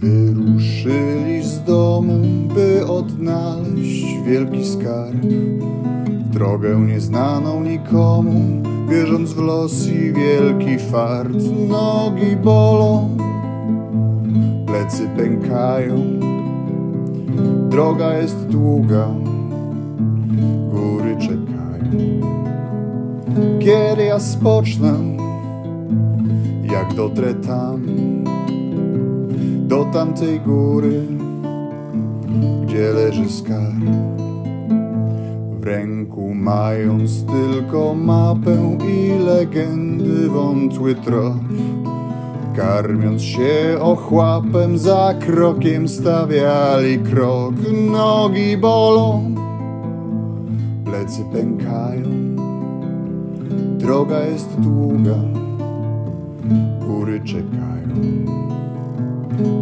Wyruszyli z domu, by odnaleźć wielki skarb. W drogę nieznaną nikomu, wierząc w los i wielki fart. Nogi bolą, plecy pękają. Droga jest długa, góry czekają. Kiedy ja spocznę, jak dotrę tam, tamtej góry, gdzie leży skarb. W ręku mając tylko mapę i legendy wątły trop. Karmiąc się ochłapem, za krokiem stawiali krok. Nogi bolą, plecy pękają. Droga jest długa, góry czekają.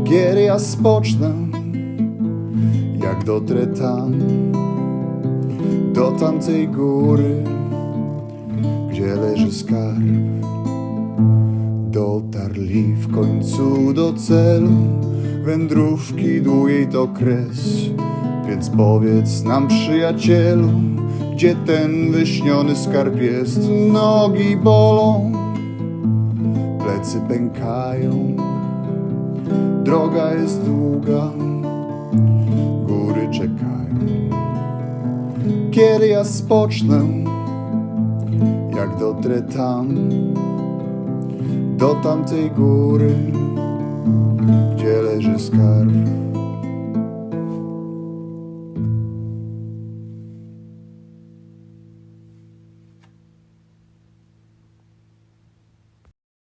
Kiedy ja spocznę, jak dotrę tam, do tamtej góry, gdzie leży skarb. Dotarli w końcu do celu, wędrówki długiej to kres. Więc powiedz nam, przyjacielu, gdzie ten wyśniony skarb jest. Nogi bolą, plecy pękają, droga jest długa, góry czekają. Kiedy ja spocznę, jak dotrę tam, do tamtej góry, gdzie leży skarb.